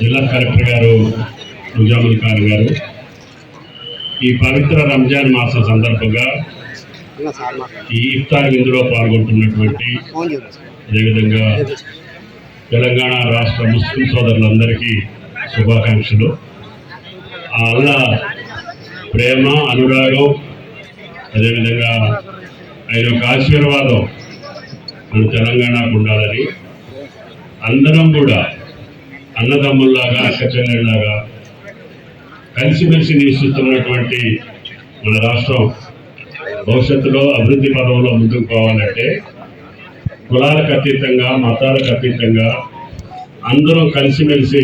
జిల్లా కలెక్టర్ గారు నిజాముల్ ఖాన్ గారు. ఈ పవిత్ర రంజాన్ మాసం సందర్భంగా ఈ ఇఫ్తార్ విందులో పాల్గొంటున్నటువంటి అదేవిధంగా తెలంగాణ రాష్ట్ర ముస్లిం సోదరులందరికీ శుభాకాంక్షలు. ఆ అల్లా ప్రేమ అనురాగం అదేవిధంగా ఆయన యొక్క ఆశీర్వాదం మన తెలంగాణకు ఉండాలని అందరం కూడా అన్నదమ్ముల్లాగా అక్కచెల్లెళ్ళలాగా కలిసిమెలిసి నివసిస్తున్నటువంటి మన రాష్ట్రం భవిష్యత్తులో అభివృద్ధి పదంలో ముందుకు పోవాలంటే కులాలకు అతీతంగా మతాలకు అతీతంగా అందరం కలిసిమెలిసి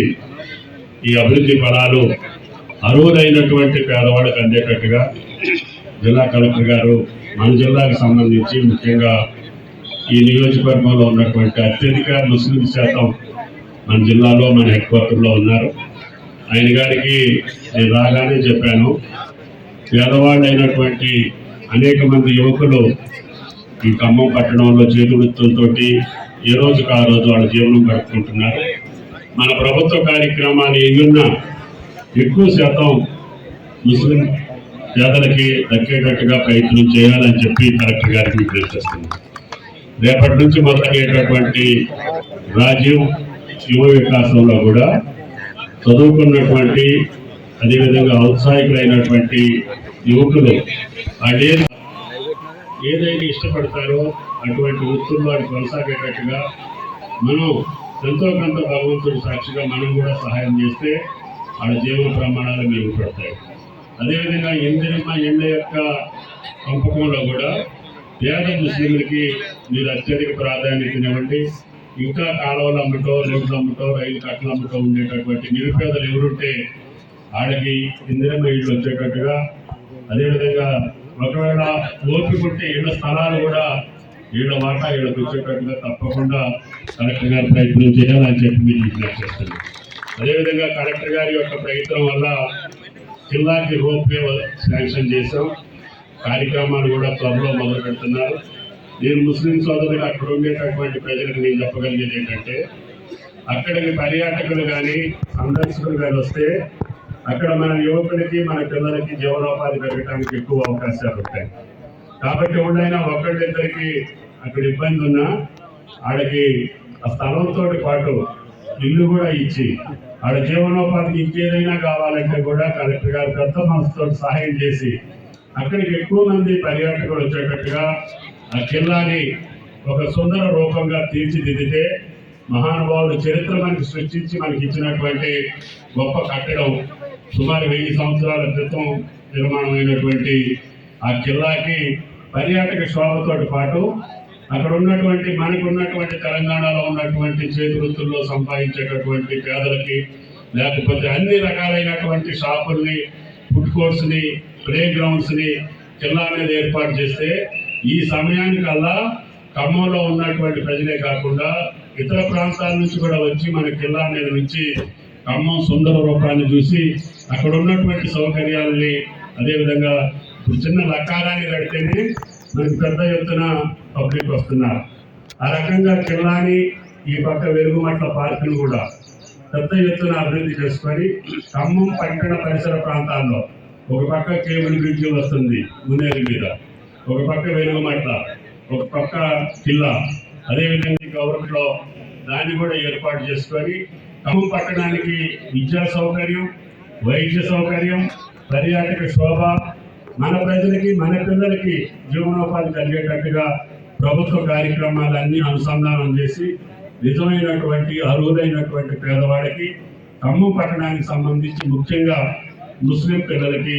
ఈ అభివృద్ధి ఫలాలు అర్హులైనటువంటి పేదవాళ్ళకి అందేటట్టుగా జిల్లా కలెక్టర్ గారు మన జిల్లాకు సంబంధించి ముఖ్యంగా ఈ నియోజకవర్గంలో ఉన్నటువంటి అత్యధిక ముస్లిం శాతం మన జిల్లాలో మన హెడ్ క్వార్టర్లో ఉన్నారు. ఆయన గారికి నేను రాగానే చెప్పాను పేదవాళ్ళైనటువంటి అనేక మంది యువకులు ఈ ఖమ్మం పట్టణంలో చేతివృత్తులతో ఏ రోజుకు ఆ రోజు వాళ్ళ జీవనం గడుపుకుంటున్నారు. మన ప్రభుత్వ కార్యక్రమాన్ని ఏమున్న ఎక్కువ శాతం ముస్లిం పేదలకి దక్కేటట్టుగా ప్రయత్నం చేయాలని చెప్పి కలెక్టర్ గారికి విజ్ఞప్తి చేస్తున్నాను. రేపటి నుంచి మొదలయ్యేటటువంటి రాజీవ్ యువ వికాసంలో కూడా చదువుకున్నటువంటి అదేవిధంగా ఔత్సాహికులైనటువంటి యువకులు అదే ఏదైతే ఇష్టపడతారో అటువంటి వృత్తుల్లో కొనసాగేటట్టుగా మనం ఎంతో కొంత భగవంతుడి సాక్షిగా మనం కూడా సహాయం చేస్తే వాళ్ళ జీవన ప్రమాణాలు మెరుగుపడతాయి. అదేవిధంగా ఇందిరమ్మ ఎండ యొక్క పంపకంలో కూడా పేద ముస్లింలకి మీరు అత్యధిక ప్రాధాన్యతనివ్వండి ఇంకా కాలువలు అమ్మటో రోడ్లు అమ్మటో రైలు కట్టలు అమ్మటో ఉండేటటువంటి నిరుపేదలు ఎవరుంటే వాళ్ళకి ఇందిరమ్మ ఇళ్ళు వచ్చేటట్టుగా అదేవిధంగా ఒకవేళ ఓపిక ఉంటే ఇళ్ళ స్థలాలు కూడా వీళ్ళ మాట వీళ్ళకి వచ్చేటట్టుగా తప్పకుండా కలెక్టర్ గారు ప్రయత్నం చేయాలని చెప్పి మీరు విజ్ఞప్తి చేస్తున్నాను అదేవిధంగా కలెక్టర్ గారి యొక్క ప్రయత్నం వల్ల జిల్లాకి రోప్ వే శాంక్షన్ చేశాం. కార్యక్రమాలు కూడా త్వరలో మొదలు పెడుతున్నారు నేను ముస్లిం సోదరులకు అక్కడ ఉండేటటువంటి ప్రజలకు నేను చెప్పగలిగేది ఏంటంటే అక్కడికి పర్యాటకులు కానీ సందర్శకులు కానీ వస్తే అక్కడ మన యువకులకి మన పిల్లలకి జీవనోపాధి పెరగడానికి ఎక్కువ అవకాశాలు ఉంటాయి. కాబట్టి ఎవరైనా ఒకళ్ళిద్దరికి అక్కడ ఇబ్బంది ఉన్నా ఆడకి ఆ స్థలంతో పాటు ఇల్లు కూడా ఇచ్చి ఆడ జీవనోపాధికి ఇంకేదైనా కావాలంటే కూడా కలెక్టర్ గారు పెద్ద మనసుతో సహాయం చేసి అక్కడికి ఎక్కువ మంది పర్యాటకులు వచ్చేటట్టుగా ఆ జిల్లాని ఒక సుందర రూపంగా తీర్చిదిద్దితే మహానుభావుడు చరిత్ర మనకి సృష్టించి మనకి ఇచ్చినటువంటి గొప్ప కట్టడం సుమారు వెయ్యి సంవత్సరాల క్రితం నిర్మాణమైనటువంటి ఆ జిల్లాకి పర్యాటక శోభతోటి పాటు అక్కడ ఉన్నటువంటి మనకు ఉన్నటువంటి తెలంగాణలో ఉన్నటువంటి చేతి వృత్తుల్లో సంపాదించేటటువంటి పేదలకి లేకపోతే అన్ని రకాలైనటువంటి షాపుల్ని ఫుడ్ కోర్ట్స్ని ప్లే గ్రౌండ్స్ని జిల్లా మీద ఏర్పాటు చేస్తే ఈ సమయానికల్లా ఖమ్మంలో ఉన్నటువంటి ప్రజలే కాకుండా ఇతర ప్రాంతాల నుంచి కూడా వచ్చి మన జిల్లా అనేది నుంచి ఖమ్మం సుందర రూపాన్ని చూసి అక్కడ ఉన్నటువంటి సౌకర్యాలని అదేవిధంగా ఇప్పుడు చిన్న లక్కారాన్ని కడితేనే మనకి పెద్ద ఎత్తున పబ్లిక్ వస్తున్నారు. ఆ రకంగా కిల్లాని ఈ పక్క వెలుగుమట్ల పార్కులు కూడా పెద్ద ఎత్తున అభివృద్ధి చేసుకొని ఖమ్మం పట్టణ పరిసర ప్రాంతాల్లో ఒక పక్క కేబుల్ బ్రిడ్జి వస్తుంది మునేరు మీద. ఒక పక్క వెలుగుమట్ల ఒక పక్క కిల్లా అదేవిధంగా గవర్నమెంట్లో దాన్ని కూడా ఏర్పాటు చేసుకొని ఖమ్మం పట్టణానికి విద్యా సౌకర్యం వైద్య సౌకర్యం పర్యాటక శోభ మన ప్రజలకి మన పిల్లలకి జీవనోపాధి కలిగేటట్టుగా ప్రభుత్వ కార్యక్రమాలన్నీ అనుసంధానం చేసి నిజమైనటువంటి అర్హులైనటువంటి పేదవాడికి ఖమ్మం పట్టణానికి సంబంధించి ముఖ్యంగా ముస్లిం పిల్లలకి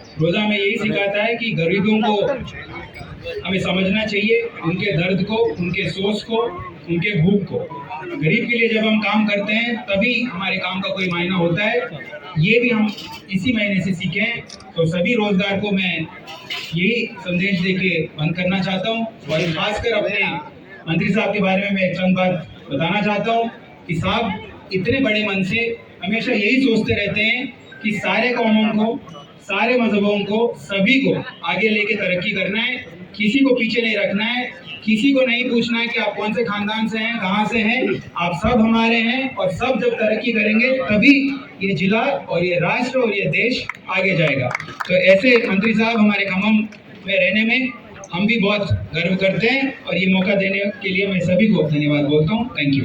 रोज़ा हमें यही सिखाता है कि गरीबों को हमें समझना चाहिए उनके दर्द को उनके सोच को उनके भूख को। गरीब के लिए जब हम काम करते हैं तभी हमारे काम का कोई मायना होता है। ये भी हम इसी महीने से सीखे हैं। तो सभी रोज़गार को मैं यही संदेश दे के बंद करना चाहता हूँ और खासकर अपने मंत्री साहब के बारे में मैं चंद बात बताना चाहता हूँ कि साहब इतने बड़े मन से हमेशा यही सोचते रहते हैं कि सारे कौमों को सारे मजहबों को, सभी को आगे लेके तरक्की करना है। किसी को पीछे नहीं रखना है। किसी को नहीं पूछना है कि आप कौन से खानदान से हैं, कहाँ से हैं। आप सब हमारे हैं और सब जब तरक्की करेंगे, तभी ये जिला और ये राष्ट्र और ये देश आगे जाएगा। तो ऐसे मंत्री साहब हमारे खम्भम में रहने में हम भी बहुत गर्व करते हैं और ये मौका देने के लिए मैं सभी को धन्यवाद बोलता हूँ। Thank you